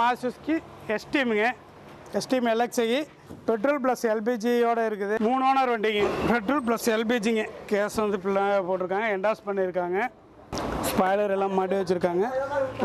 மாசுஸ்கி எஸ்டீமுங்க. Esteem LXI petrol plus எல்பிஜியோட இருக்குது. மூணு ஓனர் வண்டிங்க. பெட்ரோல் ப்ளஸ் எல்பிஜிங்க கேஸ் வந்து போட்டிருக்காங்க. என்டாஸ் பண்ணியிருக்காங்க. ஸ்பாய்லர் எல்லாம் மாட்டி வச்சுருக்காங்க.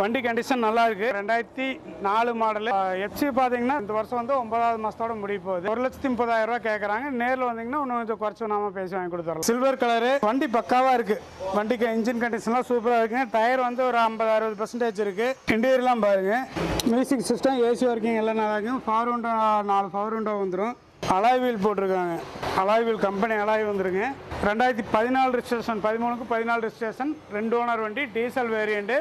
வண்டி கண்டிஷன் நல்லா இருக்குது ரெண்டாயிரத்தி நாலு மாடலு எஃப்சி பார்த்தீங்கன்னா இந்த வருஷம் வந்து ஒன்பதாவது மாதத்தோட முடிய போகுது. ஒரு லட்சத்தி முப்பதாயிரம் ரூபா கேட்குறாங்க நேரில் வந்தீங்கன்னா இன்னும் கொஞ்சம் குறைச்சி நாம பேசி வாங்கி கொடுத்துறோம் சில்வர் கலரு வண்டி பக்காவாக இருக்குது வண்டிக்கு இன்ஜின் கண்டிஷன்லாம் சூப்பராக இருக்குங்க. டயர் வந்து ஒரு ஐம்பது அறுபது பர்சன்டேஜ் இருக்குது இன்டீரியர்லாம் பாருங்கள் மியூசிக் சிஸ்டம் ஏசி ஒர்க்கிங் எல்லாம் நல்லா இருக்கும். பவர் விண்டோ நாலு பவர் விண்டோ வந்துடும் அலாய் வீல் போட்டிருக்காங்க. அலாய் வீல் கம்பெனி அலாய் வந்துருங்க ரெண்டாயிரத்தி பதினாலு ரிஜிஸ்ட்ரேஷன் பதிமூணுக்கு பதினாலு ரிஜிஸ்ட்ரேஷன் ரெண்டு ஓனர் வண்டி டீசல் வேரியண்ட்டு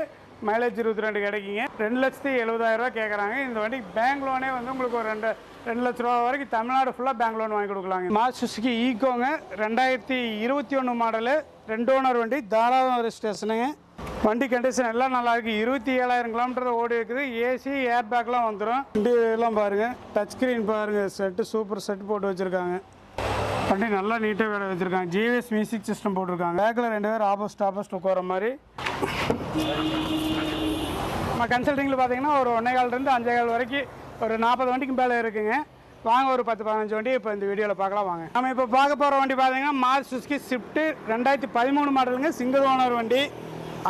மைலேஜ் இருபத்தி ரெண்டு கிடைக்குங்க. ரெண்டு லட்சத்தி எழுபதாயிரரூவா கேட்குறாங்க இந்த வண்டி பேங்க் லோனே வந்து உங்களுக்கு ஒரு ரெண்டு ரெண்டு லட்ச ரூபா வரைக்கும் தமிழ்நாடு ஃபுல்லாக பேங்க் லோன் வாங்கி கொடுக்கலாங்க. மாசுசுக்கு ஈகோங்க ரெண்டாயிரத்தி இருபத்தி ஒன்று மாடலு ரெண்டு ஓனர் வண்டி தாராளம் ரிஜிஸ்ட்ரேஷனுங்க வண்டி கண்டிஷன் எல்லாம் நல்லா இருக்கு. இருபத்தி ஏழாயிரம் கிலோமீட்டர் ஓடி இருக்குது. ஏசி ஏர் பேக்லாம் வந்துடும் வண்டி எல்லாம் பாருங்க. டச் ஸ்க்ரீன் பாருங்க. செட்டு சூப்பர் செட் போட்டு வச்சிருக்காங்க. வண்டி நல்லா நீட்டாக வேலை வச்சிருக்காங்க. ஜிஎஸ் மியூசிக் சிஸ்டம் போட்டிருக்காங்க. பேக்கில் ரெண்டு பேர் ஆப்போசிட் ஆப்போசிட் உட்கார மாதிரி. நம்ம கன்சல்டிங்கில் பார்த்தீங்கன்னா ஒரு ஒன்றே கால்லேருந்து அஞ்சே கால் வரைக்கும் ஒரு நாற்பது வண்டிக்கு மேலே இருக்குங்க. வாங்க ஒரு பத்து பதினஞ்சு வண்டி இப்போ இந்த வீடியோவில் பார்க்கலாம் வாங்க. நம்ம இப்போ பார்க்க போகிற வண்டி பார்த்தீங்கன்னா மார்ச் சுஸ்கி ஸ்விஃப்ட்டு ரெண்டாயிரத்தி பதிமூணு மாடலுங்க சிங்கிள் ஓனர் வண்டி.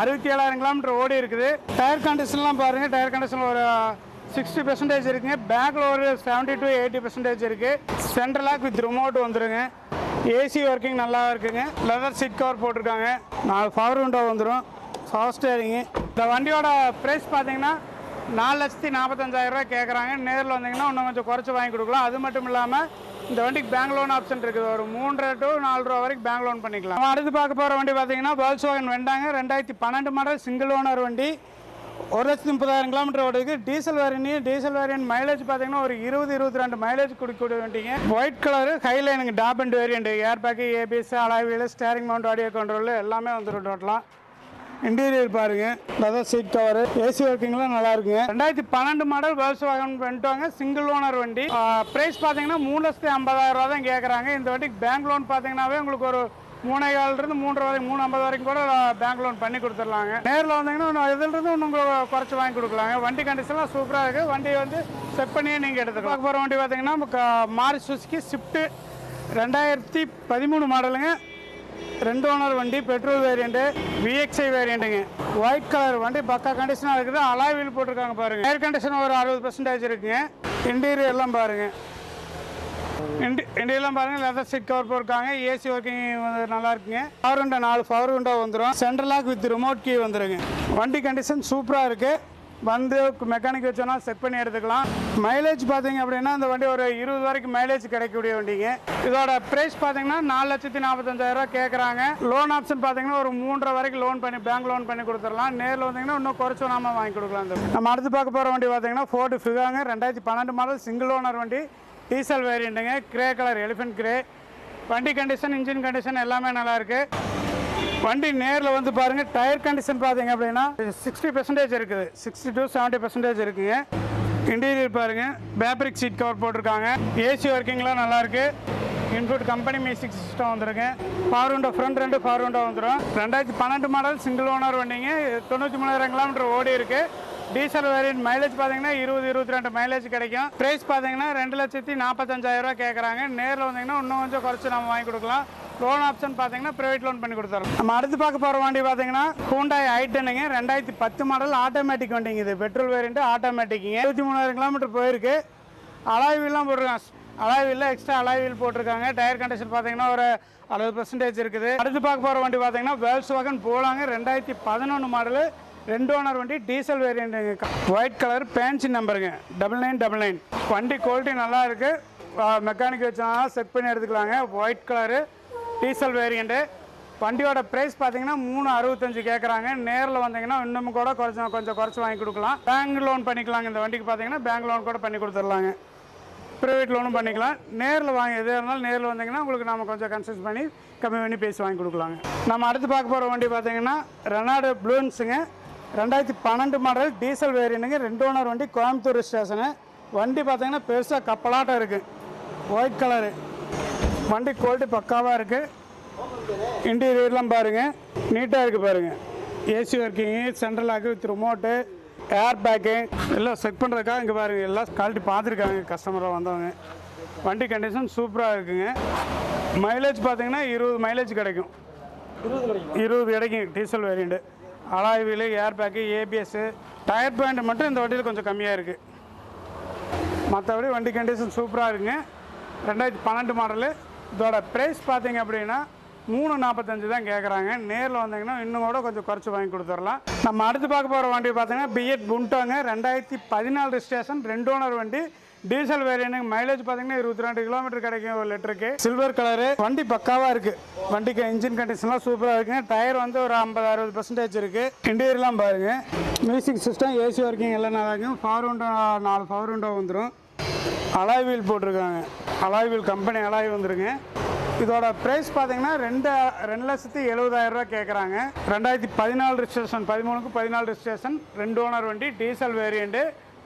அறுபத்தி ஏழாயிரம் கிலோமீட்டர் ஓடி இருக்குது. டயர் கண்டிஷன்லாம் பாருங்கள் டயர் கண்டிஷன் ஒரு சிக்ஸ்டி பெர்சன்டேஜ் இருக்குங்க. பேக்கில் ஒரு செவன்ட்டி டு எயிட்டி பெர்சன்டேஜ் இருக்குது சென்ட்ரல் லாக் வித் ரிமோட் வந்துருங்க. ஏசி ஒர்க்கிங் நல்லா இருக்குங்க. லெதர் சீட் கவர் போட்டிருக்காங்க. நாலு பவர் விண்டோ வந்துடும் பவர் ஸ்டேரிங்கு இந்த வண்டியோட ப்ரைஸ் பார்த்தீங்கன்னா நாலு லட்சத்தி நாற்பத்தஞ்சாயிரம் கேட்குறாங்க நேரில் வந்தீங்கன்னா இன்னும் கொஞ்சம் குறைச்சி வாங்கி கொடுக்கலாம். அது மட்டும் இல்லாமல் இந்த வண்டிக்கு பேங்க் லோன் ஆப்ஷன் இருக்குது. ஒரு மூன்றரை டு நாலு ரூபா வரைக்கும் பேங்க் லோன் பண்ணிக்கலாம். நம்ம அடுத்து பார்க்க போகிற வண்டி பார்த்தீங்கன்னா வேர்ல்ஸ் வாகன் வெண்டாங்க ரெண்டாயிரத்தி பன்னெண்டு மாடல் சிங்கிள் ஓனர் வண்டி. ஒரு லட்சத்தி முப்பதாயிரம் கிலோமீட்டர் ஓடுது. Diesel variant diesel variant mileage பார்த்தீங்கன்னா ஒரு இருபது இருபத்தி ரெண்டு மைலேஜ் கொடுக்கக்கூடிய வண்டிங்க. ஒயிட் கலரு எனக்கு top end variant air bag ABS alloy wheel steering mount audio control எல்லாமே வந்துடும் டோட்டலாக இன்டீரியர் பாருங்க. லெதர் சீட் கவர் ஏசி ஒர்க்கிங்லாம் நல்லா இருக்குங்க. ரெண்டாயிரத்தி பன்னெண்டு மாடல் வேர்ஸ் வாகன் வந்துட்டாங்க. சிங்கிள் ஓனர் வண்டி. பிரைஸ் பார்த்தீங்கன்னா மூணு லட்சத்தி ஐம்பதாயிரம் ரூபா தான் கேட்குறாங்க இந்த வண்டிக்கு பேங்க் லோன் பார்த்தீங்கன்னாவே உங்களுக்கு ஒரு மூணே காலிலிருந்து மூன்றரை வரைக்கும் மூணு ஐம்பது வரைக்கும் கூட பேங்க் லோன் பண்ணி கொடுத்துடலாங்க. நேரில் வந்தீங்கன்னா இன்னும் இதிலிருந்து இன்னும் உங்களுக்கு குறைச்சி வாங்கி கொடுக்கலாங்க. வண்டி கண்டிஷன்லாம் சூப்பராக இருக்குது வண்டி வந்து செக் பண்ணியே நீங்கள் எடுத்துக்கலாம். பார்க்க போகிற வண்டி பார்த்தீங்கன்னா மாரி சுசுக்கி ஸ்விஃப்ட்டு ரெண்டாயிரத்தி பதிமூணு மாடலுங்க ரெண்டு ஓனர் வண்டி பெட்ரோல் வேரியண்ட்டு விஎக்ஸ்ஐ வேரியண்ட்டுங்க ஒயிட் கலர் வண்டி பக்கா கண்டிஷனாக இருக்குது. அலாய் வீல் போட்டிருக்காங்க பாருங்கள் ஏர் கண்டிஷன் ஒரு அறுபது பர்சன்டேஜ் இருக்குங்க. இன்டீரியர் எல்லாம் பாருங்க. இண்டி இண்டியெல்லாம் பாருங்கள் லெதர் சீட் கவர் போட்டிருக்காங்க. ஏசி ஒர்க்கிங் வந்து நல்லா இருக்குங்க. பவர் விண்டோ நாலு பவர் விண்டோ வந்துடும் central lock with remote key வந்துடுங்க வண்டி கண்டிஷன் சூப்பராக இருக்குது வந்து மெக்கானிக் வச்சோன்னா செக் பண்ணி எடுத்துக்கலாம். மைலேஜ் பார்த்தீங்க அப்படின்னா இந்த வண்டி ஒரு இருபது வரைக்கும் மைலேஜ் கிடைக்கக்கூடிய வண்டிங்க. இதோட ப்ரைஸ் பார்த்தீங்கன்னா நாலு லட்சத்தி நாற்பத்தஞ்சாயிரரூவா கேட்குறாங்க லோன் ஆப்ஷன் பார்த்தீங்கன்னா ஒரு மூன்றரை வரைக்கும் லோன் பண்ணி பேங்க் லோன் பண்ணி கொடுத்துடலாம். நேரில் வந்தீங்கன்னா இன்னும் குறைச்சு நாம வாங்கி கொடுக்கலாம் நம்ம அடுத்து பார்க்க போகிற வண்டி பார்த்தீங்கன்னா ஃபோர்டு ஃபிகாங்க ரெண்டாயிரத்தி பன்னெண்டு மாடல் சிங்கிள் ஓனர் வண்டி. டீசல் வேரியண்ட்டுங்க கிரே கலர் எலிஃபென்ட் கிரே வண்டி கண்டிஷன் இன்ஜின் கண்டிஷன் எல்லாமே நல்லாயிருக்கு வண்டி நேரில் வந்து பாருங்கள் டயர் கண்டிஷன் பார்த்தீங்க அப்படின்னா சிக்ஸ்டி பெர்சன்டேஜ் இருக்குது. சிக்ஸ்டி டு செவன்ட்டி பெர்சன்டேஜ் இருக்குங்க. இன்டீரியர் பாருங்க பேப்ரிக் சீட் கவர் போட்டிருக்காங்க. ஏசி ஒர்க்கிங்லாம் நல்லாயிருக்கு இன்புட் கம்பெனி மியூசிக் சிஸ்டம் வந்துருங்க பவர் விண்டோ ஃப்ரண்ட் ரெண்டு பவர் விண்டோ வந்துடும் ரெண்டாயிரத்தி பன்னெண்டு மாடல் சிங்கிள் ஓனர் வண்டிங்க. தொண்ணூற்றி மூணாயிரம் கிலோமீட்டர் ஓடி இருக்கு. டீசல் வேரியன்ட் மைலேஜ் பார்த்தீங்கன்னா இருபது இருபத்தி ரெண்டு மைலேஜ் கிடைக்கும். ப்ரைஸ் பார்த்தீங்கன்னா ரெண்டு லட்சத்தி நாற்பத்தஞ்சாயிரம் ரூபா கேட்குறாங்க நேரில் வந்தீங்கன்னா இன்னும் கொஞ்சம் குறைச்சி நம்ம வாங்கி கொடுக்கலாம். லோன் ஆப்ஷன் பார்த்தீங்கன்னா ப்ரைவேட் லோன் பண்ணி கொடுத்துறோம். நம்ம அடுத்து பார்க்க போகிற வண்டி பார்த்தீங்கன்னா ஹூண்டாய் ஐட்டனுங்க ரெண்டாயிரத்தி பத்து மாடல் ஆட்டோமேட்டிக் வண்டிங்க இது. பெட்ரோல் வேரியண்ட்டு ஆட்டோமேட்டிக்குங்க இருபத்தி மூணாயிரம் கிலோமீட்டர் போயிருக்கு. அலாய் வீல்லாம் போட்டிருக்காங்க. அலாய் எக்ஸ்ட்ரா அலாய்வில் போட்டிருக்காங்க. டயர் கண்டிஷன் பார்த்தீங்கன்னா ஒரு அறுபது பர்சன்டேஜ் இருக்குது. அடுத்து பார்க்க போகிற வண்டி பார்த்தீங்கன்னா வேல்ஸ் வாகன் போலாங்க ரெண்டாயிரத்தி பதினொன்று மாடலு ரெண்டு ஓனர் வண்டி டீசல் வேரியண்ட்டுங்க ஒயிட் கலர் பேன்சி நம்பருங்க டபுள் நைன் டபுள் நைன் வண்டி குவாலிட்டி நல்லா இருக்குது மெக்கானிக் வச்சா செக் பண்ணி எடுத்துக்கலாங்க. ஒயிட் கலரு டீசல் வேரியண்ட்டு வண்டியோட ப்ரைஸ் பார்த்தீங்கன்னா மூணு அறுபத்தஞ்சு கேட்குறாங்க நேரில் வந்தீங்கன்னா இன்னும் கூட கொஞ்சம் கொஞ்சம் குறைச்சி வாங்கி கொடுக்கலாம். பேங்க் லோன் பண்ணிக்கலாங்க. இந்த வண்டிக்கு பார்த்தீங்கன்னா பேங்க் லோன் கூட பண்ணி கொடுத்துடலாங்க. ப்ரைவேட் லோனும் பண்ணிக்கலாம். நேரில் வாங்க எதாக இருந்தாலும் நேரில் வந்தீங்கன்னா உங்களுக்கு நம்ம கொஞ்சம் கன்சல்ட் பண்ணி கம்மி பண்ணி பேசி வாங்கி கொடுக்கலாங்க. நம்ம அடுத்து பார்க்க போகிற வண்டி பார்த்தீங்கன்னா ரெனாடு ப்ளூன்ஸுங்க ரெண்டாயிரத்தி பன்னெண்டு மாடல் டீசல் வேரியண்ட்டுங்க ரெண்டு ஓனர் வண்டி கோயம்புத்தூர் ஸ்டேஷனு வண்டி பார்த்தீங்கன்னா பெருசாக கப்பலாட்டம் இருக்குது ஒயிட் கலரு வண்டி குவாலிட்டி பக்காவாக இருக்குது இன்டீரியர்லாம் பாருங்கள் நீட்டாக இருக்குது பாருங்கள் AC working central lock with remote air bag எல்லாம் செக் பண்ணுறதுக்காக இங்கே பாருங்க. எல்லாம் குவாலிட்டி பார்த்துருக்காங்க. கஸ்டமராக வந்தவங்க. வண்டி கண்டிஷன் சூப்பராக இருக்குங்க. மைலேஜ் பார்த்தீங்கன்னா இருபது மைலேஜ் கிடைக்கும். இருபது கிடைக்கும். இருபது கிடைக்கும் diesel variant alloy wheel air bag ABS tyre point மட்டும் இந்த வண்டியில் கொஞ்சம் கம்மியாக இருக்குது மற்றபடி வண்டி கண்டிஷன் சூப்பராக இருக்குங்க. ரெண்டாயிரத்தி பன்னெண்டு மாடலு இதோட ப்ரைஸ் பார்த்தீங்க அப்படின்னா மூணு நாற்பத்தஞ்சு தான் கேட்குறாங்க நேரில் வந்தீங்கன்னா இன்னும் கூட கொஞ்சம் குறைச்சி வாங்கி கொடுத்துடலாம். நம்ம அடுத்து பார்க்க போகிற வண்டி பார்த்தீங்கன்னா பிஎட் புண்டோங்க ரெண்டாயிரத்தி பதினாலு ரிஜிஸ்ட்ரேஷன் ரெண்டு ஓனர் வண்டி. டீசல் வேரியனுக்கு மைலேஜ் பார்த்தீங்கன்னா இருபத்தி ரெண்டு கிலோமீட்டர் கிடைக்கும் ஒரு லிட்டருக்கு சில்வர் கலரு வண்டி பக்காவாக இருக்குது வண்டிக்கு இன்ஜின் கண்டிஷன்லாம் சூப்பராக இருக்குங்க. டயர் வந்து ஒரு ஐம்பது அறுபது பர்சன்டேஜ் இருக்குது இன்டீரியர்லாம் பாருங்கள் மியூசிக் சிஸ்டம் ஏசி ஒர்க்கிங் எல்லாம் நல்லா இருக்கும். ஃபவர் விண்டோ நாலு பவர் விண்டோ வந்துடும் அலாய் வீல் போட்டிருக்காங்க. அலாய் வீல் கம்பெனி அலாய் வந்துருங்க இதோட ப்ரைஸ் பார்த்தீங்கன்னா ரெண்டு ரெண்டு லட்சத்தி எழுபதாயிரம் ரூபா கேட்குறாங்க ரெண்டாயிரத்தி பதினாலு ரிஜிஸ்ட்ரேஷன் பதிமூணுக்கு பதினாலு ரிஜிஸ்ட்ரேஷன் ரெண்டு ஓனர் வண்டி டீசல் வேரியண்ட்டு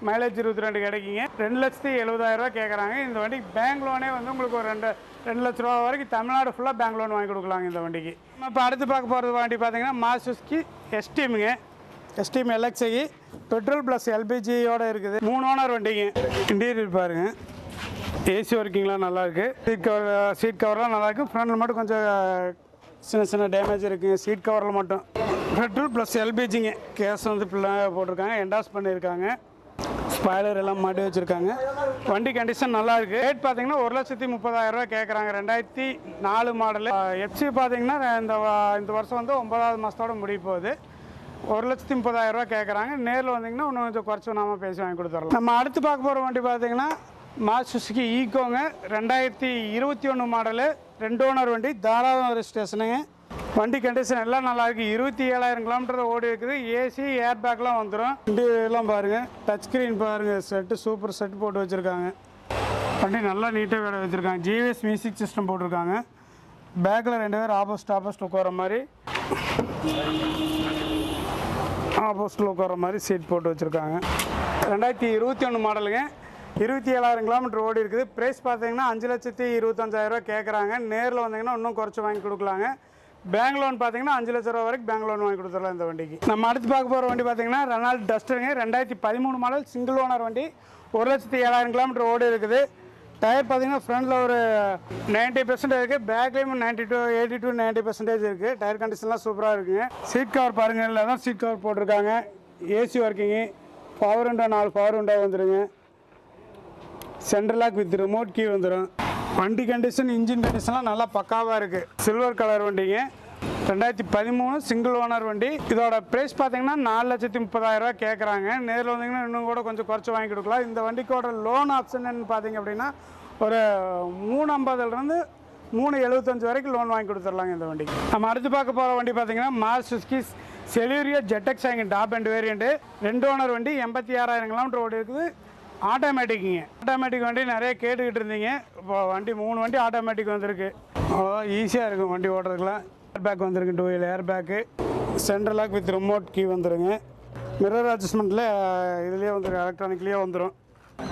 மைலேஜ் இருபத்தி ரெண்டு கிடைக்குங்க. ரெண்டு லட்சத்தி எழுபதாயிரரூவா கேட்குறாங்க இந்த வண்டிக்கு பேங்க் லோனே வந்து உங்களுக்கு ஒரு ரெண்டு ரெண்டு லட்ச ரூபா வரைக்கும் தமிழ்நாடு ஃபுல்லாக பேங்க் லோன் வாங்கி கொடுக்கலாங்க இந்த வண்டிக்கு. நம்ம இப்போ அடுத்து பார்க்க போகிறது வண்டி பார்த்தீங்கன்னா மாசுஸ்கி எஸ்டிஎம்ங்க எஸ்டிஎம் எல்எக்ஸ்ஐ பெட்ரோல் ப்ளஸ் எல்பிஜியோட இருக்குது. மூணு ஓனர் வண்டிங்க. இன்டீரியர் பாருங்க. ஏசி ஒர்க்கிங்லாம் நல்லாயிருக்கு சீட் கவர் சீட் கவர்லாம் நல்லாயிருக்கு இருக்கு. மட்டும் கொஞ்சம் சின்ன சின்ன டேமேஜ் இருக்குங்க சீட் கவரில் மட்டும். பெட்ரோல் ப்ளஸ் எல்பிஜிங்க கேஸ் வந்து ஃபுல்லாக போட்டிருக்காங்க. என்டாஸ் பண்ணியிருக்காங்க. ஸ்பாய்லர் எல்லாம் மாட்டி வச்சுருக்காங்க. வண்டி கண்டிஷன் நல்லாயிருக்கு ரேட் பார்த்தீங்கன்னா ஒரு லட்சத்தி முப்பதாயிரரூவா கேட்குறாங்க ரெண்டாயிரத்தி நாலு மாடலு எஃப்சி பார்த்தீங்கன்னா இந்த இந்த வருஷம் வந்து ஒன்பதாவது மாதத்தோட முடிய போகுது. ஒரு லட்சத்தி முப்பதாயிரம் கேட்குறாங்க நேரில் வந்தீங்கன்னா இன்னும் கொஞ்சம் குறைச்சி நாம பேசி வாங்கி கொடுத்துடலாம். நம்ம அடுத்து பார்க்க போகிற வண்டி பார்த்தீங்கன்னா மாசுசுக்கு ஈகோங்க ரெண்டாயிரத்தி இருபத்தி ஒன்று மாடலு ரெண்டு ஓனர் வண்டி தாராளம் ஸ்டேஷனுங்க வண்டி கண்டிஷன் எல்லாம் நல்லா இருக்கு. இருபத்தி ஏழாயிரம் கிலோமீட்டர் ஓடி இருக்குது. ஏசி ஏர் பேக்லாம் வந்துடும் வண்டி எல்லாம் பாருங்கள் டச் ஸ்க்ரீன் பாருங்க. செட்டு சூப்பர் செட் போட்டு வச்சுருக்காங்க. வண்டி நல்லா நீட்டாக வேலை வச்சுருக்காங்க. ஜிவிஎஸ் மியூசிக் சிஸ்டம் போட்டிருக்காங்க. பேக்கில் ரெண்டு பேர் ஆப்போசிட் ஆப்போசிட் உட்கார மாதிரி. ஆப்போசிட்டில் உட்கார மாதிரி சீட் போட்டு வச்சுருக்காங்க. ரெண்டாயிரத்தி இருபத்தி ஒன்று மாடலுங்க இருபத்தி ஏழாயிரம் கிலோமீட்டர் ஓடி இருக்குது. ப்ரைஸ் பார்த்தீங்கன்னா அஞ்சு லட்சத்தி இருபத்தஞ்சாயிரரூவா கேட்குறாங்க நேரில் வந்தீங்கன்னா இன்னும் குறைச்சி வாங்கி கொடுக்கலாங்க. பேங்க் லோன் பார்த்தீங்கன்னா அஞ்சு லட்ச ரூபா வரைக்கும் பேங்க் லோன் வாங்கி கொடுத்துடலாம் இந்த வண்டிக்கு. நம்ம அடுத்து பார்க்க போகிற வண்டி பார்த்தீங்கன்னா ரெனால்ட் டஸ்டருங்க ரெண்டாயிரத்தி பதிமூணு மாடல் சிங்கிள் ஓனர் வண்டி. ஒரு லட்சத்தி ஏழாயிரம் கிலோமீட்டர் ஓடி இருக்குது. டயர் பார்த்தீங்கன்னா ஃப்ரண்டில் ஒரு நைன்ட்டி பெர்சன்டேஜ் இருக்குது பேக்லேயும் ninety to eighty to ninety percentage இருக்குது டயர் கண்டிஷன்லாம் சூப்பராக இருக்குங்க. சீட் கவர் பாருங்கள் இல்லை தான் சீட் கவர் போட்டிருக்காங்க. ஏசி ஒர்க்கிங்கு பவர் உண்டா நாலு பவர் உண்டா வந்துடுங்க central lock with remote key வந்துடும் வண்டி கண்டிஷன் இன்ஜின் கண்டிஷன்லாம் நல்லா பக்காவாக இருக்குது சில்வர் கலர் வண்டிங்க. ரெண்டாயிரத்தி பதிமூணு சிங்கிள் ஓனர் வண்டி. இதோட ப்ரைஸ் பார்த்தீங்கன்னா நாலு லட்சத்தி முப்பதாயிரம் ரூபா கேட்குறாங்க நேரில் வந்தீங்கன்னா இன்னும் கூட கொஞ்சம் குறைச்சி வாங்கி கொடுக்கலாம். இந்த வண்டிக்கோட லோன் ஆப்ஷன் பார்த்தீங்க அப்படின்னா ஒரு மூணு ஐம்பதுலேருந்து மூணு எழுபத்தஞ்சு வரைக்கும் லோன் வாங்கி கொடுத்துடலாங்க இந்த வண்டிக்கு நம்ம அடுத்து பார்க்க போகிற வண்டி பார்த்தீங்கன்னா மார் சுஸ்கி செலூரியா ஜெட்டெக்ஸ் ஆகிங்க டாப் அண்ட் வேரியண்ட்டு ரெண்டு ஓனர் வண்டி எண்பத்தி ஆறாயிரம் கிலோமீட்டர் ஓடி இருக்குது. ஆட்டோமேட்டிக்குங்க ஆட்டோமேட்டிக் வண்டி நிறைய கேட்டுக்கிட்டு இருந்தீங்க. இப்போ வண்டி மூணு வண்டி ஆட்டோமேட்டிக் வந்திருக்கு. அவ்வளோ ஈஸியாக இருக்கும் வண்டி ஓட்டுறதுக்குலாம் ஏர் பேக் வந்திருக்கு two wheel air bag central lock with remote key வந்துருங்க மிரர் அட்ஜஸ்ட்மெண்ட்டில் இதுலேயே வந்துடும் எலக்ட்ரானிக்லேயே வந்துடும்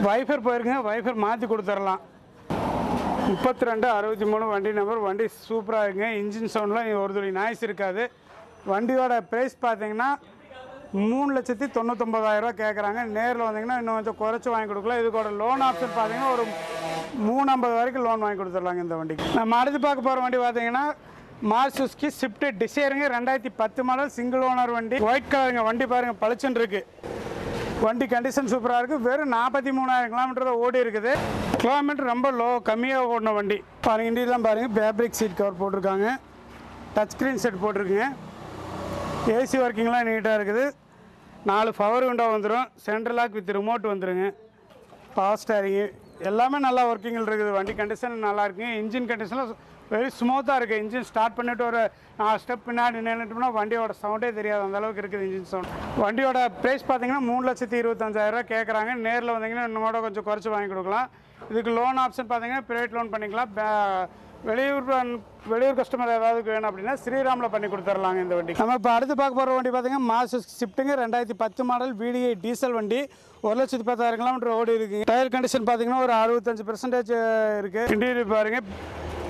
வைஃபர் போயிருக்குங்க வைஃபர் மாற்றி கொடுத்துடலாம் முப்பத்தி ரெண்டு அறுபத்தி மூணு வண்டி நம்பர் வண்டி சூப்பராக இருக்குங்க. இன்ஜின் சவுண்ட்லாம் ஒரு துளி நாய்ஸ் இருக்காது. வண்டியோட ப்ரைஸ் பார்த்தீங்கன்னா மூணு லட்சத்தி தொண்ணூத்தொம்பதாயிரரூவா கேட்குறாங்க நேரில் வந்தீங்கன்னா இன்னும் கொஞ்சம் குறைச்சி வாங்கி கொடுக்கலாம். இதுக்கோட லோன் ஆப்ஷன் பார்த்தீங்கன்னா ஒரு மூணு ஐம்பது வரைக்கும் லோன் வாங்கி கொடுத்துடலாங்க இந்த வண்டிக்கு. நம்ம அடுத்து பார்க்க போகிற வண்டி பார்த்தீங்கன்னா மாசுஸ்கி ஸ்விஃப்ட் டிசைருங்க ரெண்டாயிரத்தி பத்து மாடல் சிங்கிள் ஓனர் வண்டி. ஒயிட் கலருங்க வண்டி பாருங்கள் பளிச்சுன்னு இருக்குது வண்டி கண்டிஷன் சூப்பராக இருக்குது வெறும் நாற்பத்தி மூணாயிரம் கிலோமீட்டர் தான் ஓடி இருக்குது. கிலோமீட்டர் ரொம்ப லோ கம்மியாக ஓடின வண்டி. பாருங்க இண்டியெலாம் பாருங்கள் ஃபேப்ரிக் சீட் கவர் போட்டிருக்காங்க. டச் ஸ்க்ரீன் செட் போட்டிருக்குங்க. ஏசி ஒர்க்கிங்லாம் நீட்டாக இருக்குது. நாலு பவர் விண்டோ வந்துடும் சென்ட்ரல் லாக் வித் ரிமோட் வந்துடுங்க பவர் ஸ்டாரிங்கு எல்லாமே நல்லா ஒர்க்கிங்கில் இருக்குது. வண்டி கண்டிஷன் நல்லா இருக்குங்க இன்ஜின் கண்டிஷனில் வெரி ஸ்மூத்தாக இருக்குது இன்ஜின் ஸ்டார்ட் பண்ணிட்டு ஒரு நாலு ஸ்டெப் பின்னாடி நின்றுட்டோம்னா வண்டியோட சவுண்டே தெரியாது. அந்த அளவுக்கு இருக்குது இன்ஜின் சவுண்ட் வண்டியோட ப்ரைஸ் பார்த்தீங்கன்னா மூணு லட்சத்தி இருபத்தஞ்சாயிரரூவா கேட்குறாங்க நேரில் வந்தீங்கன்னா இன்னும் கூட கொஞ்சம் குறைச்சி வாங்கி கொடுக்கலாம். இதுக்கு லோன் ஆப்ஷன் பார்த்தீங்கன்னா ப்ரைவேட் லோன் பண்ணிக்கலாம். வெளியூர் வெளியூர் கஸ்டமர் ஏதாவது வேணும் அப்படின்னா ஸ்ரீராமில் பண்ணி கொடுத்துர்லாங்க இந்த வண்டி. நம்ம இப்போ அடுத்து பார்க்க போகிற வண்டி பார்த்தீங்கன்னா மாசு ஷிஃப்ட்டுங்க ரெண்டாயிரத்தி பத்து மாடல் விடிஐ டீசல் வண்டி. ஒரு லட்சத்தி பத்தாயிரம் கிலோமீட்டர் ஓடி இருக்குங்க டயர் கண்டிஷன் பார்த்தீங்கன்னா ஒரு அறுபத்தஞ்சு பெர்சன்டேஜ் இருக்குது இன்டீரியர் பாருங்க.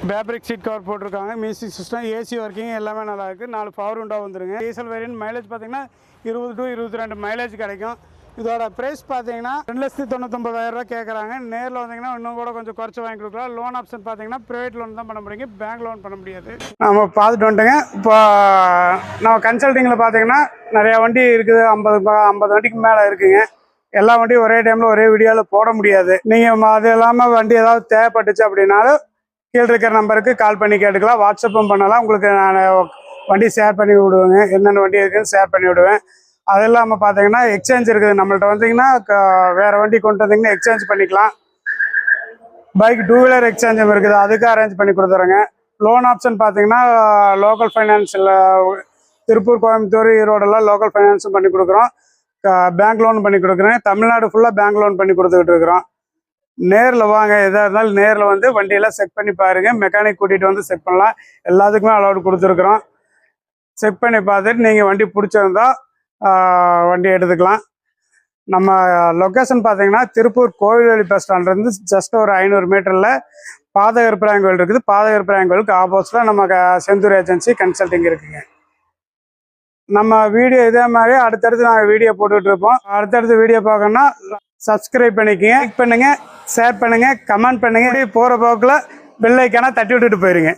ஃபேப்ரிக் சீட் கவர் போட்டிருக்காங்க. மியூசிக் சிஸ்டம் ஏசி ஒர்க்கிங் எல்லாமே நல்லாயிருக்கு. நாலு பவர் உண்டாக வந்துருங்க. டீசல் வேரியன்ட் மைலேஜ் பார்த்தீங்கன்னா இருபது டு இருபத்தி ரெண்டு மைலேஜ் கிடைக்கும். இதோட ப்ரைஸ் பார்த்தீங்கன்னா ரெண்டு லட்சத்தி தொண்ணூத்தொம்பதாயிரரூவா கேட்குறாங்க நேரில் வந்தீங்கன்னா இன்னும் கூட கொஞ்சம் குறைச்சி வாங்கி கொடுக்கலாம். லோன் ஆப்ஷன் பார்த்தீங்கன்னா ப்ரைவேட் லோன் தான் பண்ண முடியும். பேங்க் லோன் பண்ண முடியாது. நம்ம பார்த்துட்டு வந்துட்டுங்க. இப்போ நம்ம கன்சல்டிங்கில் பார்த்தீங்கன்னா நிறையா வண்டி இருக்குது. ஐம்பது ஐம்பது வண்டிக்கு மேலே இருக்குங்க. எல்லா வண்டியும் ஒரே டைமில் ஒரே வீடியோவில் போட முடியாது. நீங்கள் அது இல்லாமல் வண்டி ஏதாவது தேவைப்பட்டுச்சு அப்படின்னாலும் கீழே இருக்கிற நம்பருக்கு கால் பண்ணி கேட்டுக்கலாம். வாட்ஸ்அப்பும் பண்ணலாம். உங்களுக்கு நான் வண்டி ஷேர் பண்ணி விடுவேங்க. என்னென்ன வண்டி இருக்குன்னு ஷேர் பண்ணி விடுவேன். அது இல்லாமல் பார்த்தீங்கன்னா எக்ஸ்சேஞ்ச் இருக்குது. நம்மள்ட்ட வந்தீங்கன்னா க- வண்டி கொண்டு வந்தீங்கன்னா எக்ஸ்சேஞ்ச் பண்ணிக்கலாம். பைக் டூ வீலர் எக்ஸ்சேஞ்சும் இருக்குது. அதுக்கு அரேஞ்ச் பண்ணி கொடுத்துறேங்க. லோன் ஆப்ஷன் பார்த்தீங்கன்னா லோக்கல் ஃபைனான்ஸில் திருப்பூர் கோயம்புத்தூர் ஈரோடெல்லாம் லோக்கல் ஃபைனான்ஸும் பண்ணி கொடுக்குறோம். பேங்க் லோன் பண்ணி கொடுக்குறேன். தமிழ்நாடு ஃபுல்லாக பேங்க் லோன் பண்ணி கொடுத்துக்கிட்டு இருக்கிறோம். நேரில் வாங்க எதாக இருந்தாலும் நேரில் வந்து வண்டியெல்லாம் செக் பண்ணி பாருங்கள் மெக்கானிக் கூட்டிகிட்டு வந்து செக் பண்ணலாம். எல்லாத்துக்குமே அலௌட் கொடுத்துருக்குறோம். செக் பண்ணி பார்த்துட்டு நீங்கள் வண்டி பிடிச்சிருந்தா வண்டி எடுத்துக்கலாம். நம்ம லொக்கேஷன் பார்த்தீங்கன்னா திருப்பூர் கோவில்வெளி பஸ் ஸ்டாண்ட்லேருந்து ஜஸ்ட் ஒரு ஐநூறு மீட்டரில் பாதகர் கோயில் இருக்குது. பாதகர் பிராங்கோலுக்கு ஆப்போசிட்டில் நம்ம செந்தூர் ஏஜென்சி கன்சல்டிங் இருக்குங்க. நம்ம வீடியோ இதே மாதிரி அடுத்தடுத்து நாங்கள் வீடியோ போட்டுட்ருப்போம் அடுத்தடுத்து வீடியோ பார்க்கணும்னா சப்ஸ்கிரைப் பண்ணிக்கோங்க. லைக் பண்ணுங்கள் ஷேர் பண்ணுங்கள் கமெண்ட் பண்ணுங்கள் போகிற போக்கில் பெல்லைக்கான தட்டி விட்டுட்டு போயிருங்க.